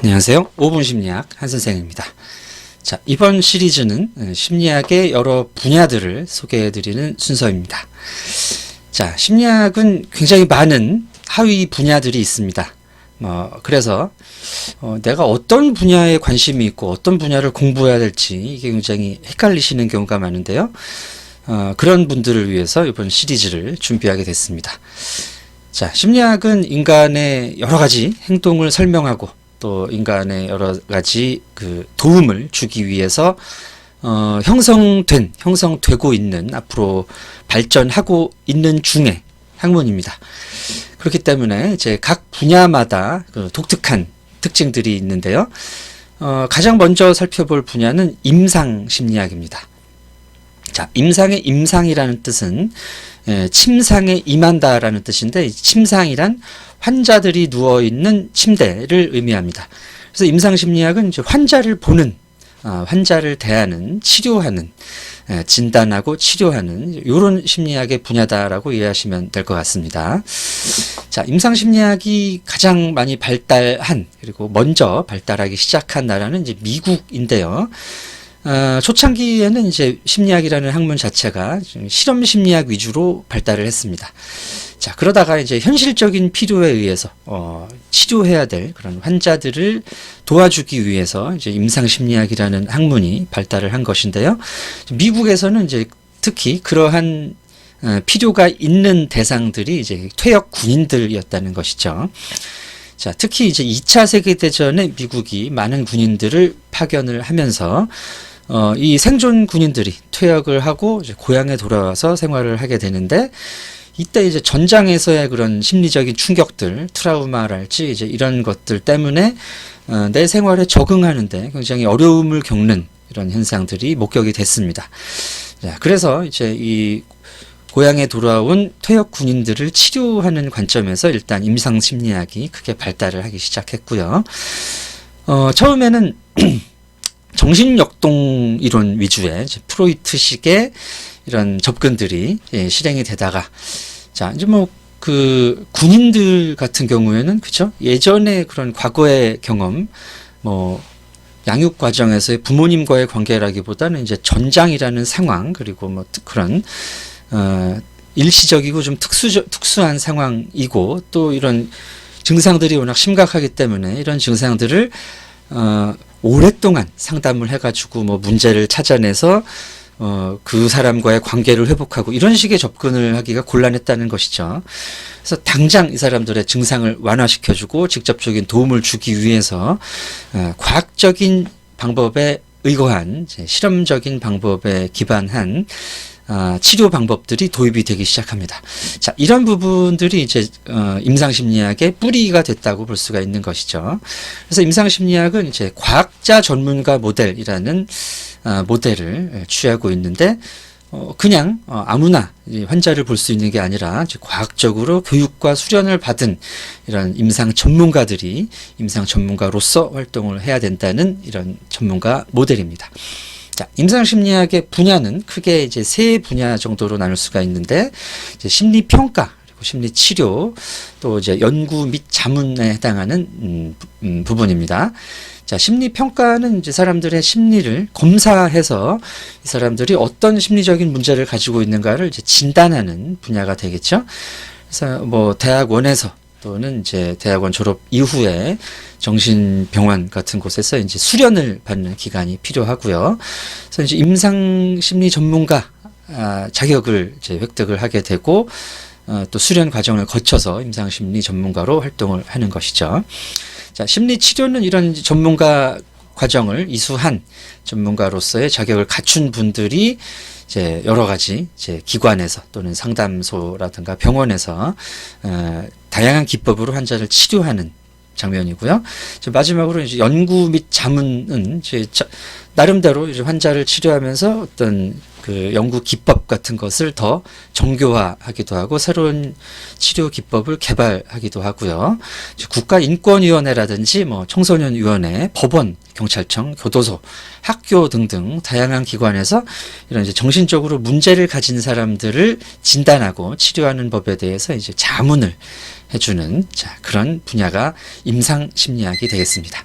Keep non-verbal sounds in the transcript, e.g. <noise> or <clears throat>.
안녕하세요. 5분 심리학 한 선생입니다. 자, 이번 시리즈는 어, 심리학의 여러 분야들을 소개해 드리는 순서입니다. 자, 심리학은 굉장히 많은 하위 분야들이 있습니다. 어, 그래서 어, 내가 어떤 분야에 관심이 있고 어떤 분야를 공부해야 될지 이게 굉장히 헷갈리시는 경우가 많은데요. 어, 그런 분들을 위해서 이번 시리즈를 준비하게 됐습니다. 자, 심리학은 인간의 여러 가지 행동을 설명하고 또 인간의 여러 가지 그 도움을 주기 위해서 어, 형성된, 형성되고 있는 앞으로 발전하고 있는 중에 학문입니다. 그렇기 때문에 이제 각 분야마다 그 독특한 특징들이 있는데요. 어, 가장 먼저 살펴볼 분야는 임상 심리학입니다. 자, 임상의 임상이라는 뜻은 예, 침상에 임한다라는 뜻인데 이 침상이란 환자들이 누워 있는 침대를 의미합니다. 그래서 임상 심리학은 환자를 보는 아, 환자를 대하는 치료하는 예, 진단하고 치료하는 이런 심리학의 분야다라고 이해하시면 될 것 같습니다. 자, 임상 심리학이 가장 많이 발달한 그리고 먼저 발달하기 시작한 나라는 이제 미국인데요. 어, 초창기에는 이제 심리학이라는 학문 자체가 좀 실험 심리학 위주로 발달을 했습니다. 자, 그러다가 이제 현실적인 필요에 의해서 어, 치료해야 될 그런 환자들을 도와주기 위해서 이제 임상 심리학이라는 학문이 발달을 한 것인데요. 미국에서는 이제 특히 그러한 어, 필요가 있는 대상들이 이제 퇴역 군인들이었다는 것이죠. 자, 특히 이제 2차 세계대전에 미국이 많은 군인들을 파견을 하면서 어, 이 생존 군인들이 퇴역을 하고 이제 고향에 돌아와서 생활을 하게 되는데 이때 이제 전장에서의 그런 심리적인 충격들, 트라우마랄지 이제 이런 것들 때문에 어, 내 생활에 적응하는데 굉장히 어려움을 겪는 이런 현상들이 목격이 됐습니다. 자, 그래서 이제 이 고향에 돌아온 퇴역 군인들을 치료하는 관점에서 일단 임상 심리학이 크게 발달을 하기 시작했고요. 어, 처음에는 <clears throat> 정신역동 이론 위주의 프로이트식의 이런 접근들이 예, 실행이 되다가 자 이제 뭐 그 군인들 같은 경우에는 그죠? 예전에 그런 과거의 경험 뭐 양육 과정에서의 부모님과의 관계라기보다는 이제 전장이라는 상황 그리고 뭐 특- 그런 어 일시적이고 좀 특수 특수한 상황이고 또 이런 증상들이 워낙 심각하기 때문에 이런 증상들을 어 오랫동안 상담을 해가지고 뭐 문제를 찾아내서 어, 그 사람과의 관계를 회복하고 이런 식의 접근을 하기가 곤란했다는 것이죠. 그래서 당장 이 사람들의 증상을 완화시켜주고 직접적인 도움을 주기 위해서 어, 과학적인 방법에 의거한 실험적인 방법에 기반한 아, 치료 방법들이 도입이 되기 시작합니다. 자, 이런 부분들이 이제 어, 임상심리학의 뿌리가 됐다고 볼 수가 있는 것이죠. 그래서 임상심리학은 이제 과학자 전문가 모델이라는 아, 모델을 취하고 있는데 어, 그냥 어, 아무나 이 환자를 볼 수 있는 게 아니라 과학적으로 교육과 수련을 받은 이런 임상 전문가들이 임상 전문가로서 활동을 해야 된다는 이런 전문가 모델입니다. 자, 임상 심리학의 분야는 크게 이제 세 분야 정도로 나눌 수가 있는데, 이제 심리 평가, 그리고 심리 치료, 또 이제 연구 및 자문에 해당하는 음, 부- 음, 부분입니다. 자, 심리 평가는 이제 사람들의 심리를 검사해서 이 사람들이 어떤 심리적인 문제를 가지고 있는가를 이제 진단하는 분야가 되겠죠. 그래서 뭐 대학원에서 또는 이제 대학원 졸업 이후에 정신병원 같은 곳에서 이제 수련을 받는 기간이 필요하고요. 그래서 이제 임상 심리 전문가 아, 자격을 이제 획득을 하게 되고 어, 또 수련 과정을 거쳐서 임상 심리 전문가로 활동을 하는 것이죠. 자, 심리 치료는 이런 전문가 과정을 이수한 전문가로서의 자격을 갖춘 분들이 이제 여러 가지 이제 기관에서 또는 상담소라든가 병원에서 어, 다양한 기법으로 환자를 치료하는 장면이고요. 마지막으로 이제 연구 및 자문은 이제 자- 나름대로 이제 환자를 치료하면서 어떤 그 연구 기법 같은 것을 더 정교화하기도 하고 새로운 치료 기법을 개발하기도 하고요. 국가인권위원회라든지 뭐 청소년위원회, 법원, 경찰청, 교도소, 학교 등등 다양한 기관에서 이런 이제 정신적으로 문제를 가진 사람들을 진단하고 치료하는 법에 대해서 이제 자문을 해주는 자 그런 분야가 임상 심리학이 되겠습니다.